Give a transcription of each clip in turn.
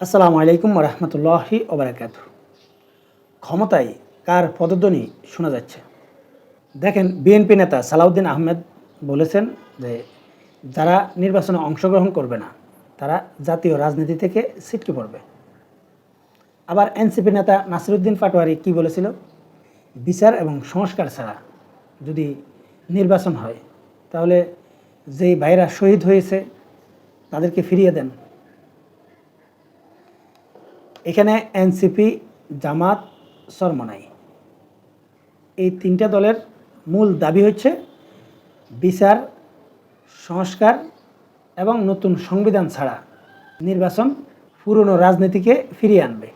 আসসালামু আলাইকুম রহমতুল্লাহি ওবরাকাত ক্ষমতায় কার পদধ্বনি শোনা যাচ্ছে? দেখেন, বিএনপি নেতা সালাউদ্দিন আহমেদ বলেছেন যে, যারা নির্বাচনে অংশগ্রহণ করবে না, তারা জাতীয় রাজনীতি থেকে ছিটকে পড়বে। আবার এনসিপি নেতা নাসিরুদ্দিন পাটোয়ারি কি বলেছিল? বিচার এবং সংস্কার ছাড়া যদি নির্বাচন হয়, তাহলে যেই ভাইরা শহীদ হয়েছে, তাদেরকে ফিরিয়ে দেন। এখানে এনসিপি, জামাত, সরমনাই। এই তিনটা দলের মূল দাবি হচ্ছে বিচার, সংস্কার এবং নতুন সংবিধান ছাড়া নির্বাচন পুরনো রাজনীতিকে ফিরিয়ে আনবে।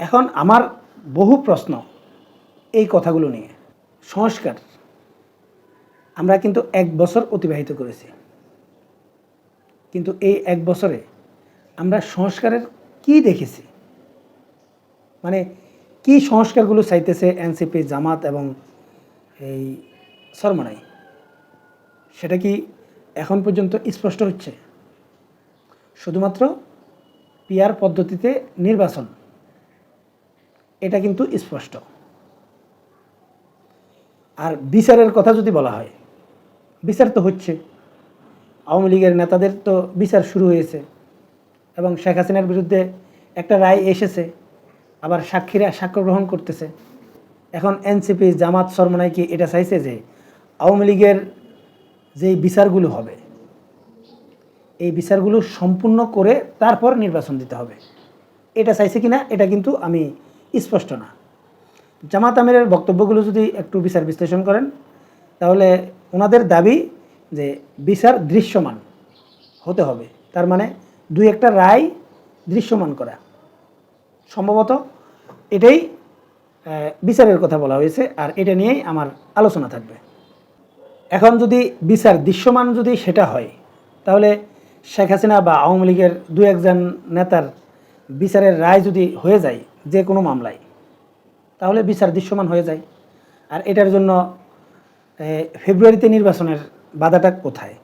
এখন আমার বহু প্রশ্ন এই কথাগুলো নিয়ে। সংস্কার আমরা কিন্তু এক বছর অতিবাহিত করেছি। কিন্তু এই এক বছরে আমরা সংস্কারের কি দেখেছি? মানে কি সংস্কারগুলো চাইতেছে এনসিপি, জামাত এবং এই সরমনাই? সেটা কি এখন পর্যন্ত স্পষ্ট হচ্ছে? শুধুমাত্র পিয়ার পদ্ধতিতে নির্বাচন, এটা কিন্তু স্পষ্ট। আর বিচারের কথা যদি বলা হয়, বিচার তো হচ্ছে। আওয়ামী লীগের নেতাদের তো বিচার শুরু হয়েছে। এবং শেখ হাসিনার বিরুদ্ধে একটা রায় এসেছে, আবার সাক্ষীরা সাক্ষ্য গ্রহণ করতেছে। এখন এনসিপি জামাত সরমনাই কি এটা চাইছে যে আওয়ামী লীগের যেই বিচারগুলো হবে, এই বিচারগুলো সম্পূর্ণ করে তারপর নির্বাচন দিতে হবে। এটা চাইছে কিনা এটা কিন্তু আমি স্পষ্ট না। জামাত আমিরের বক্তব্যগুলো যদি একটু বিচার বিশ্লেষণ করেন, তাহলে ওনাদের দাবি যে বিচার দৃশ্যমান হতে হবে। তার মানে দুই একটা রায় দৃশ্যমান করা। সম্ভবত এটাই বিচারের কথা বলা হয়েছে আর এটা নিয়েই আমার আলোচনা থাকবে। এখন যদি বিচার দৃশ্যমান যদি সেটা হয়, তাহলে শেখ হাসিনা বা আওয়ামী লীগের দু একজন নেতার বিচারের রায় যদি হয়ে যায় যে কোনো মামলায়, তাহলে বিচার দৃশ্যমান হয়ে যায়। আর এটার জন্য ফেব্রুয়ারিতে নির্বাচনের বাধাটা কোথায়?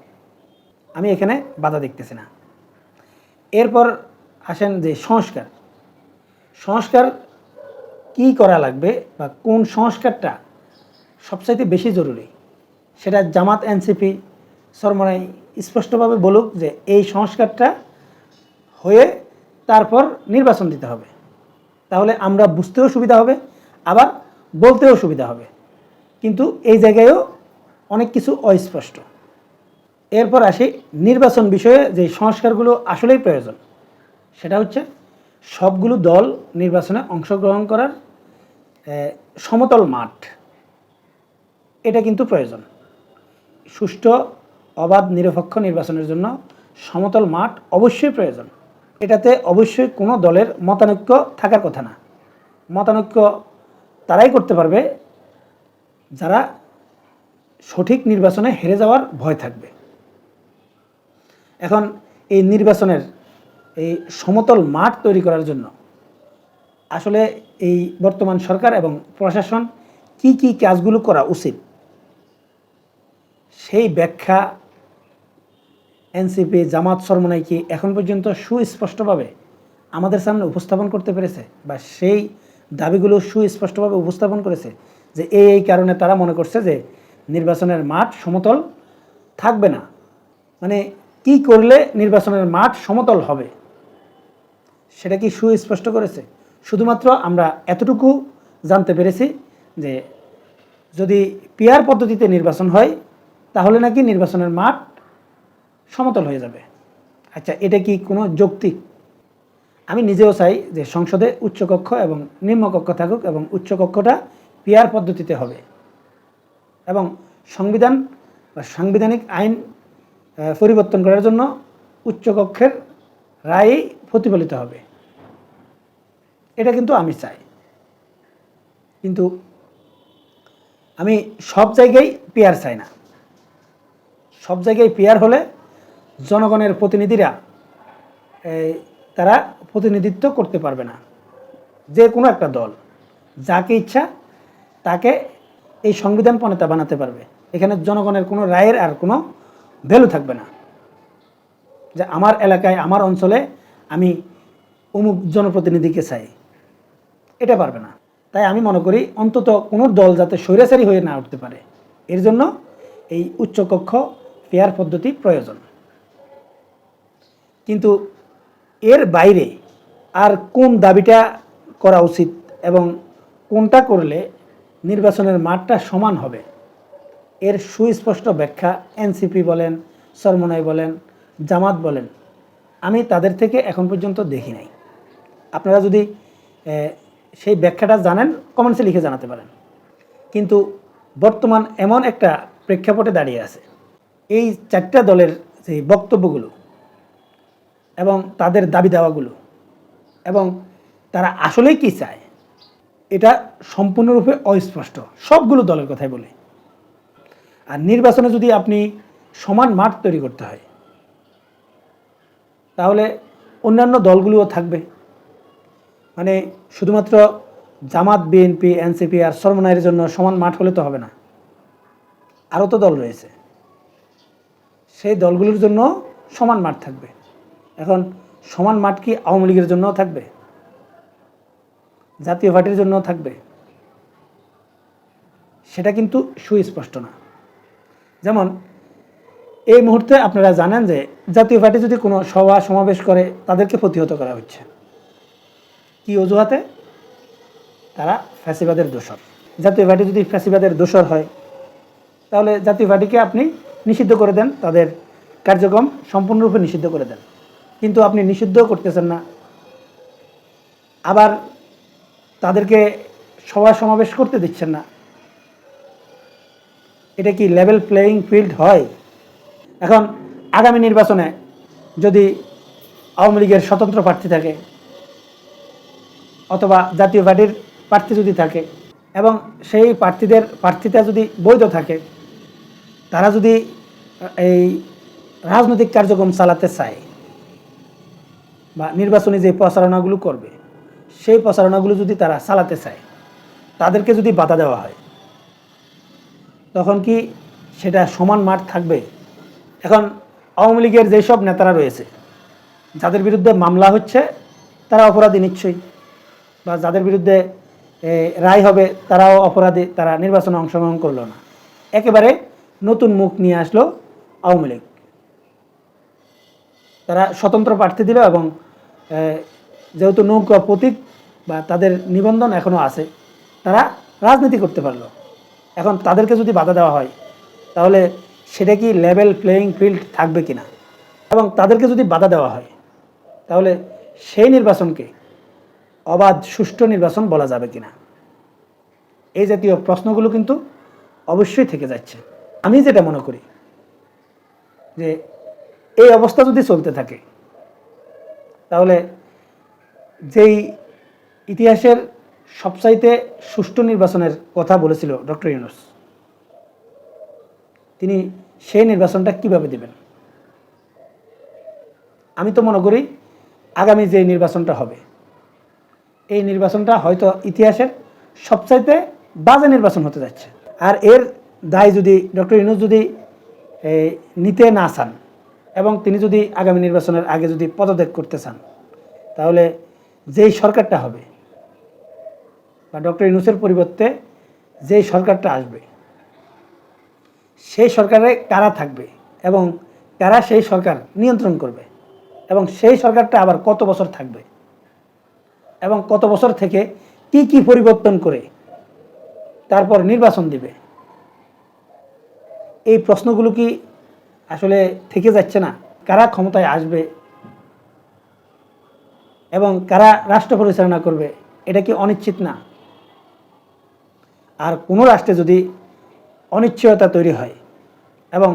আমি এখানে বাধা দেখতেছি না। এরপর আসেন যে সংস্কার। সংস্কার কি করা লাগবে বা কোন সংস্কারটা সবচাইতে বেশি জরুরি সেটা জামাত এনসিপি সরমনাই স্পষ্টভাবে বলুক যে এই সংস্কারটা হয়ে তারপর নির্বাচন দিতে হবে। তাহলে আমরা বুঝতেও সুবিধা হবে, আবার বলতেও সুবিধা হবে। কিন্তু এই জায়গায়ও অনেক কিছু অস্পষ্ট। এরপর আসি নির্বাচন বিষয়ে, যে সংস্কারগুলো আসলেই প্রয়োজন। সেটা হচ্ছে সবগুলো দল নির্বাচনে অংশগ্রহণ করার সমতল মাঠ। এটা কিন্তু প্রয়োজন। সুষ্ঠু, অবাধ, নিরপেক্ষ নির্বাচনের জন্য সমতল মাঠ অবশ্যই প্রয়োজন। এটাতে অবশ্যই কোনো দলের মতানৈক্য থাকার কথা না। মতানৈক্য তারাই করতে পারবে, যারা সঠিক নির্বাচনে হেরে যাওয়ার ভয় থাকবে। এখন এই নির্বাচনের এই সমতল মাঠ তৈরি করার জন্য আসলে এই বর্তমান সরকার এবং প্রশাসন কি কি কাজগুলো করা উচিত? সেই ব্যাখ্যা এনসিপি, জামাত, সরমনাই কি এখন পর্যন্ত সুস্পষ্টভাবে আমাদের সামনে উপস্থাপন করতে পেরেছে? বা সেই দাবিগুলো সুস্পষ্টভাবে উপস্থাপন করেছে যে এই এই কারণে তারা মনে করছে যে নির্বাচনের মাঠ সমতল থাকবে না। মানে কি করলে নির্বাচনের মাঠ সমতল হবে? সেটা কি সুস্পষ্ট করেছে? শুধুমাত্র আমরা এতটুকু জানতে পেরেছি যে যদি পিয়ার পদ্ধতিতে নির্বাচন হয়, তাহলে নাকি নির্বাচনের মাঠ সমতল হয়ে যাবে। আচ্ছা এটা কি কোনো যৌক্তিক? আমি নিজেও চাই যে সংসদে উচ্চকক্ষ এবং নিম্নকক্ষ থাকুক এবং উচ্চকক্ষটা পিয়ার পদ্ধতিতে হবে। এবং সংবিধান বা সাংবিধানিক আইন পরিবর্তন করার জন্য উচ্চকক্ষের রায়েই প্রতিফলিত হবে। এটা কিন্তু আমি চাই। কিন্তু আমি সব জায়গায় পেয়ার চাই না। সব জায়গায় পেয়ার হলে জনগণের প্রতিনিধিরা তারা প্রতিনিধিত্ব করতে পারবে না। যে কোনো একটা দল, যাকে ইচ্ছা, তাকে এই সংবিধান প্রণেতা বানাতে পারবে। এখানে জনগণের কোনো রায়ের আর কোনো ভ্যালু থাকবে না। যে আমার এলাকায়, আমার অঞ্চলে আমি অমুক জনপ্রতিনিধিকে চাই, এটা পারবে না। তাই আমি মনে করি অন্তত কোনো দল যাতে স্বৈরাচারী হয়ে না উঠতে পারে, এর জন্য এই উচ্চকক্ষ পেয়ার পদ্ধতি প্রয়োজন। কিন্তু এর বাইরে আর কোন দাবিটা করা উচিত এবং কোনটা করলে নির্বাচনের মাঠটা সমান হবে এর সুস্পষ্ট ব্যাখ্যা এনসিপি বলেন, সরমনাই বলেন, জামাত বলেন। আমি তাদের থেকে এখন পর্যন্ত দেখি নাই। আপনারা যদি সেই ব্যাখ্যাটা জানেন কমেন্টসে লিখে জানাতে পারেন। কিন্তু বর্তমান এমন একটা প্রেক্ষাপটে দাঁড়িয়ে আছে। এই চারটা দলের যে বক্তব্যগুলো এবং তাদের দাবি দাওয়াগুলো এবং তারা আসলেই কি চায়, এটা সম্পূর্ণরূপে অস্পষ্ট। সবগুলো দলের কথাই বলে। আর নির্বাচনে যদি আপনি সমান মাঠ তৈরি করতে হয়, তাহলে অন্যান্য দলগুলোও থাকবে। মানে শুধুমাত্র জামাত বিএনপি এনসিপি আর সরমনায়ের জন্য সমান মাঠ হলে তো হবে না। আরও তো দল রয়েছে। সেই দলগুলোর জন্য সমান মাঠ থাকবে। এখন সমান মাঠ কি আওয়ামী লীগের জন্যও থাকবে? জাতীয় পার্টির জন্যও থাকবে? সেটা কিন্তু সুস্পষ্ট না। যেমন, এই মুহূর্তে আপনারা জানেন যে জাতীয় পার্টি যদি কোনো সভা সমাবেশ করে, তাদেরকে প্রতিহত করা হচ্ছে। কি অজুহাতে? তারা ফ্যাসিবাদের দোষর। জাতীয় পার্টি যদি ফ্যাসিবাদের দোষর হয়, তাহলে জাতীয় পার্টিকে আপনি নিষিদ্ধ করে দেন, তাদের কার্যক্রম সম্পূর্ণরূপে নিষিদ্ধ করে দেন। কিন্তু আপনি নিষিদ্ধ করতেছেন না। আবার তাদেরকে সভা সমাবেশ করতে দিচ্ছেন না। এটা কি লেভেল প্লেয়িং ফিল্ড হয়? এখন আগামী নির্বাচনে যদি আওয়ামী লীগের স্বতন্ত্র প্রার্থী থাকে, অথবা জাতীয় পার্টির প্রার্থী যদি থাকে, এবং সেই প্রার্থীদের, প্রার্থীতা যদি বৈধ থাকে, তারা যদি এই রাজনৈতিক কার্যক্রম চালাতে চায়, বা নির্বাচনী যে প্রচারণাগুলো করবে, সেই প্রচারণাগুলো যদি তারা চালাতে চায়, তাদেরকে যদি বাধা দেওয়া হয় তখন কি সেটা সমান মাঠ থাকবে? এখন আওয়ামী লীগের যেসব নেতারা রয়েছে, যাদের বিরুদ্ধে মামলা হচ্ছে, তারা অপরাধী নিশ্চয়ই। বা যাদের বিরুদ্ধে রায় হবে, তারাও অপরাধী, তারা নির্বাচনে অংশগ্রহণ করল না। একেবারে নতুন মুখ নিয়ে আসলো আওয়ামী লীগ। তারা স্বতন্ত্র প্রার্থী দিল এবং যেহেতু নৌকা প্রতীক বা তাদের নিবন্ধন এখনও আছে, তারা রাজনীতি করতে পারল। এখন তাদেরকে যদি বাধা দেওয়া হয়, তাহলে সেটা কি লেভেল প্লেয়িং ফিল্ড থাকবে কিনা? এবং তাদেরকে যদি বাধা দেওয়া হয়, তাহলে সেই নির্বাচনকে অবাধ, সুষ্ঠু নির্বাচন বলা যাবে কি না এই জাতীয় প্রশ্নগুলো কিন্তু অবশ্যই থেকে যাচ্ছে। আমি যেটা মনে করি, যে এই অবস্থা যদি চলতে থাকে, তাহলে যেই ইতিহাসের সবচাইতে সুষ্ঠু নির্বাচনের কথা বলেছিল ডক্টর ইউনুস। তিনি সেই নির্বাচনটা কীভাবে দেবেন? আমি তো মনে করি আগামী যে নির্বাচনটা হবে, এই নির্বাচনটা হয়তো ইতিহাসের সবচাইতে বাজে নির্বাচন হতে যাচ্ছে। আর এর দায় যদি ডক্টর ইউনুস যদি নিতে না চান এবং তিনি যদি আগামী নির্বাচনের আগে যদি পদত্যাগ করতে চান, তাহলে যেই সরকারটা হবে বা ডক্টর ইউনুসের পরিবর্তে যেই সরকারটা আসবে, সেই সরকারে কারা থাকবে এবং কারা সেই সরকার নিয়ন্ত্রণ করবে এবং সেই সরকারটা আবার কত বছর থাকবে এবং কত বছর থেকে কি কি পরিবর্তন করে তারপর নির্বাচন দিবে, এই প্রশ্নগুলো কি আসলে থেকে যাচ্ছে না? কারা ক্ষমতায় আসবে এবং কারা রাষ্ট্র পরিচালনা করবে, এটা কি অনিশ্চিত না? আর কোনো রাষ্ট্রে যদি অনিশ্চয়তা তৈরি হয় এবং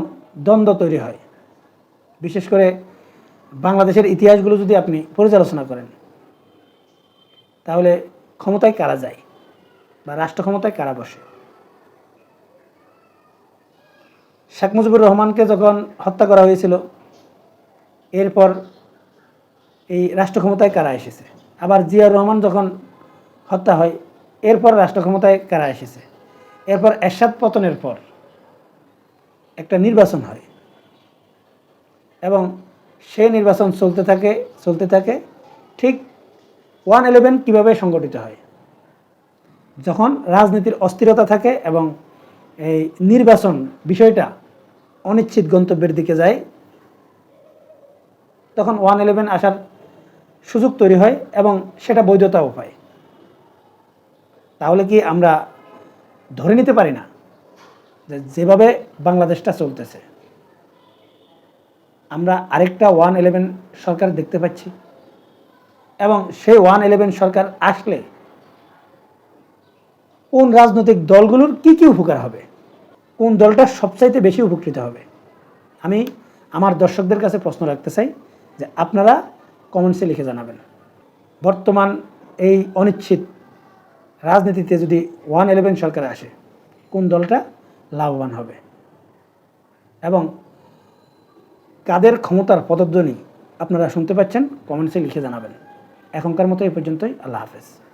দ্বন্দ্ব তৈরি হয়, বিশেষ করে বাংলাদেশের ইতিহাসগুলো যদি আপনি পর্যালোচনা করেন, তাহলে ক্ষমতায় কারা যায় বা রাষ্ট্র ক্ষমতায় কারা বসে? শেখ মুজিবুর রহমানকে যখন হত্যা করা হয়েছিল, এরপর এই রাষ্ট্র ক্ষমতায় কারা এসেছে? আবার জিয়াউর রহমান যখন হত্যা হয় এরপর রাষ্ট্র ক্ষমতায় কারা এসেছে? এরপর এরশাদ পতনের পর একটা নির্বাচন হয়। এবং সেই নির্বাচন চলতে থাকে চলতে থাকে ঠিক ওয়ান ইলেভেন কীভাবে সংগঠিত হয়? যখন রাজনীতির অস্থিরতা থাকে এবং এই নির্বাচন বিষয়টা অনিশ্চিত গন্তব্যের দিকে যায়, তখন ওয়ান ইলেভেন আসার সুযোগ তৈরি হয় এবং সেটা বৈধতাও পায়। তাহলে কি আমরা ধরে নিতে পারি না যে যেভাবে বাংলাদেশটা চলতেছে? আমরা আরেকটা ওয়ান ইলেভেন সরকার দেখতে পাচ্ছি। এবং সেই ওয়ান ইলেভেন সরকার আসলে কোন রাজনৈতিক দলগুলোর কি কি উপকার হবে? কোন দলটা সবচাইতে বেশি উপকৃত হবে? আমি আমার দর্শকদের কাছে প্রশ্ন রাখতে চাই যে আপনারা কমেন্টসে লিখে জানাবেন। বর্তমান এই অনিশ্চিত রাজনীতিতে যদি ওয়ান ইলেভেন সরকার আসে, কোন দলটা লাভবান হবে? এবং কাদের ক্ষমতার পদধ্বনি আপনারা শুনতে পাচ্ছেন, কমেন্টসে লিখে জানাবেন। এখনকার মতো এই পর্যন্তই, আল্লাহ হাফেজ।